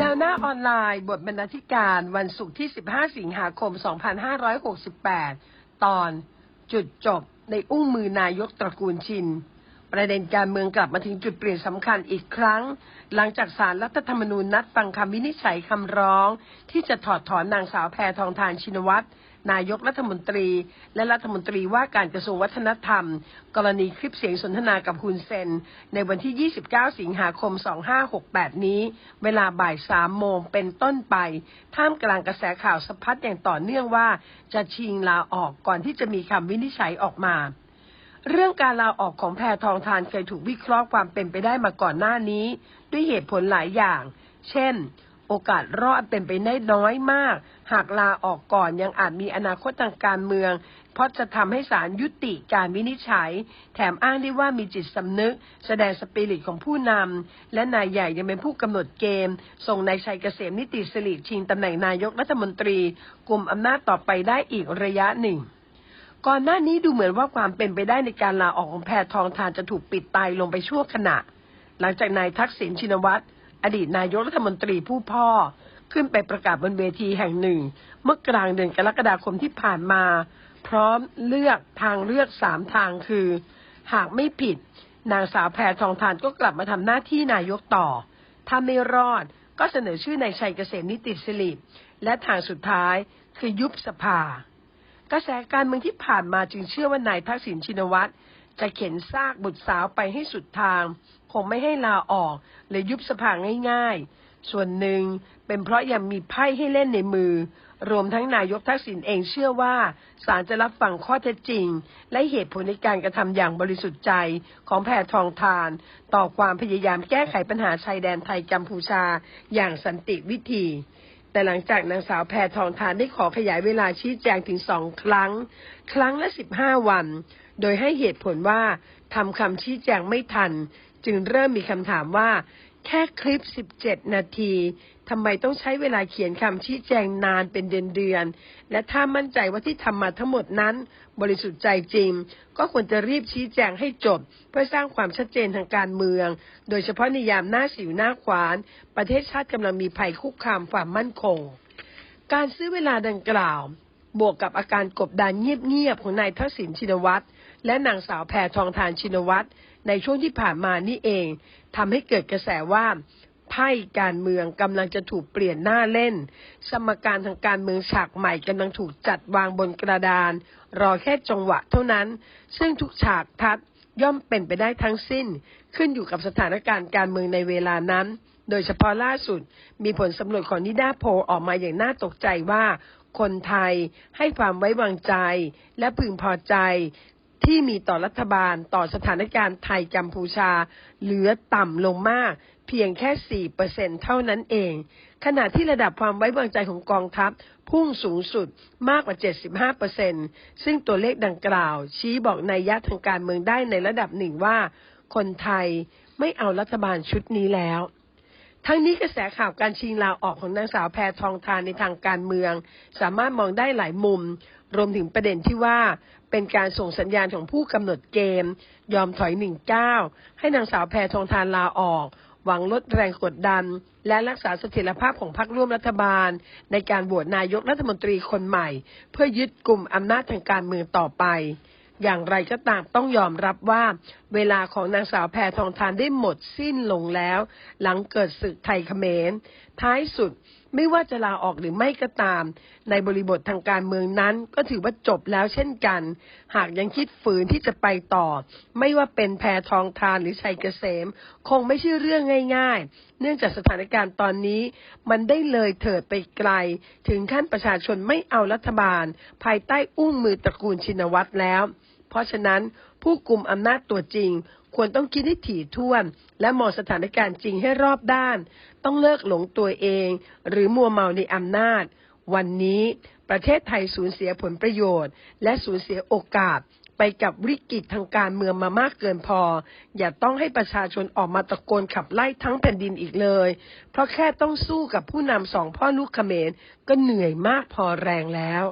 แนวหน้าออนไลน์ บทบรรณาธิการวันศุกร์ที่ 15 สิงหาคม 2568 ตอนจุดจบในอุ้งมือนายกตระกูลชิน ประเด็นการเมืองกลับมาถึงจุดเปลี่ยนสำคัญอีกครั้ง หลังจากสารรัฐธรรมนูญนัดฟังคำวินิจฉัยคำร้อง ที่จะถอดถอนนางสาวแพทองทานชินวัตร นายกรัฐมนตรี และรัฐมนตรีว่าการกระทรวงวัฒนธรรม กรณีคลิปเสียงสนทนากับฮุนเซน ในวันที่ 29 สิงหาคม 2568 นี้ เวลาบ่าย 3 โมงเป็นต้นไป ท่ามกลางกระแสข่าวสะพัดอย่างต่อเนื่องว่า จะชิงลาออกก่อนที่จะมีคำวินิจฉัยออกมาเรื่องการลาออกของแพทองทานเคยถูกวิเคราะห์ความเป็นไปได้มาก่อนหน้านี้ ด้วยเหตุผลหลายอย่าง เช่น โอกาสรอดเป็นไปได้น้อยมาก หากลาออกก่อนยังอาจมีอนาคตทางการเมือง เพราะจะทำให้ศาลยุติการวินิจฉัย แถมอ้างได้ว่ามีจิตสำนึก แสดงสปิริตของผู้นำและนายใหญ่ยังเป็นผู้กำหนดเกม ส่งนายชัยเกษมนิติสิริชิงตำแหน่งนายกรัฐมนตรีกลุ่มอำนาจต่อไปได้อีกระยะหนึ่งก่อนหน้านี้ดูเหมือนว่าความเป็นไปได้ในการลาออกของแพทองทานจะถูกปิดตายลงไปชั่วขณะ หลังจากนายทักษิณชินวัตร อดีตนายกรัฐมนตรีผู้พ่อ ขึ้นไปประกาศบนเวทีแห่งหนึ่ง เมื่อกลางเดือนกรกฎาคมที่ผ่านมา พร้อมเลือกทางเลือกสามทางคือ หากไม่ผิด นางสาวแพรทองทานก็กลับมาทำหน้าที่นายกต่อ ถ้าไม่รอดก็เสนอชื่อนายชัยเกษมนิติสิริและทางสุดท้ายคือยุบสภา กระแสการเมืองที่ผ่านมาจึงเชื่อว่านายทักษิณชินวัตร จะเข็นซากบุตรสาวไปให้สุดทาง คงไม่ให้ลาออกหรือยุบสภาง่ายๆ ส่วนหนึ่งเป็นเพราะยังมีไพ่ให้เล่นในมือ รวมทั้งนายกทักษิณเองเชื่อว่าศาลจะรับฟังข้อเท็จจริง และเหตุผลในการกระทำอย่างบริสุทธิ์ใจของแพทองทาน ต่อความพยายามแก้ไขปัญหาชายแดนไทยกัมพูชาอย่างสันติวิธี แต่หลังจากนางสาวแพทองทานได้ขอขยายเวลาชี้แจงถึงสองครั้ง ครั้งละสิบห้าวัน โดยให้เหตุผลว่าทำคำชี้แจงไม่ทัน จึงเริ่มมีคำถามว่า แค่คลิป 17 นาที ทำไมต้องใช้เวลาเขียนคำชี้แจงนานเป็นเดือนๆ และถ้ามั่นใจว่าที่ทำมาทั้งหมดนั้น บริสุทธิ์ใจจริง ก็ควรจะรีบชี้แจงให้จบ เพื่อสร้างความชัดเจนทางการเมือง โดยเฉพาะในยามหน้าสิวหน้าขวาน ประเทศชาติกำลังมีภัยคุกคามความมั่นคง การซื้อเวลาดังกล่าว บวกกับอาการกบดานเงียบๆของนายทักษิณชินวัตร และนางสาวแพทองทานชินวัตรในช่วงที่ผ่านมานี่เองทำให้เกิดกระแสว่าไพ่การเมืองกำลังจะถูกเปลี่ยนหน้าเล่น สมการทางการเมืองฉากใหม่กำลังถูกจัดวางบนกระดาน รอแค่จังหวะเท่านั้น ซึ่งทุกฉากทัดย่อมเป็นไปได้ทั้งสิ้น ขึ้นอยู่กับสถานการณ์การเมืองในเวลานั้น โดยเฉพาะล่าสุด มีผลสำรวจของนิดาโพออกมาอย่างน่าตกใจว่า คนไทยให้ความไว้วางใจ และพึงพอใจ ที่มีต่อรัฐบาลต่อสถานการณ์ไทยกัมพูชา เหลือต่ำลงมาก เพียงแค่ 4%เท่านั้นเอง ขณะที่ระดับความไว้วางใจของกองทัพพุ่งสูงสุดมากกว่า 75%ซึ่งตัวเลขดังกล่าว ชี้บอกในยยะทางการเมืองได้ในระดับหนึ่งว่า คนไทยไม่เอารัฐบาลชุดนี้แล้ว ทั้งนี้กระแสข่าวการชิงลาออกของนางสาวแพทองทานในทางการเมือง สามารถมองได้หลายมุม รวมถึงประเด็นที่ว่า เป็นการส่งสัญญาณของผู้กำหนดเกม ยอมถอยหนึ่งเก้าให้นางสาวแพทองทานลาออก หวังลดแรงกดดัน และรักษาเสถียรภาพของพรรคร่วมรัฐบาล ในการโหวตนายกรัฐมนตรีคนใหม่ เพื่อยึดกลุ่มอำนาจทางการเมืองต่อไปอย่างไรก็ตามต้องยอมรับว่าเวลาของนางสาวแพทองทานได้หมดสิ้นลงแล้ว หลังเกิดศึกไทยเขมร ท้ายสุดไม่ว่าจะลาออกหรือไม่ก็ตาม ในบริบททางการเมืองนั้น ก็ถือว่าจบแล้วเช่นกัน หากยังคิดฝืนที่จะไปต่อ ไม่ว่าเป็นแพทองทานหรือชัยเกษม คงไม่ใช่เรื่องง่ายๆ เนื่องจากสถานการณ์ตอนนี้ มันได้เลยเถิดไปไกล ถึงขั้นประชาชนไม่เอารัฐบาล ภายใต้อุ้งมือตระกูลชินวัตรแล้ว เพราะฉะนั้นผู้กลุ่มอำนาจตัวจริง ควรต้องคิดให้ถี่ถ้วน และมองสถานการณ์จริงให้รอบด้าน ต้องเลิกหลงตัวเอง หรือมัวเมาในอำนาจ วันนี้ประเทศไทยสูญเสียผลประโยชน์ และสูญเสียโอกาสไปกับวิกฤตทางการเมืองมามากเกินพอ อย่าต้องให้ประชาชนออกมาตะโกนขับไล่ทั้งแผ่นดินอีกเลย เพราะแค่ต้องสู้กับผู้นำสองพ่อลูกเขมรก็เหนื่อยมากพอแรงแล้ว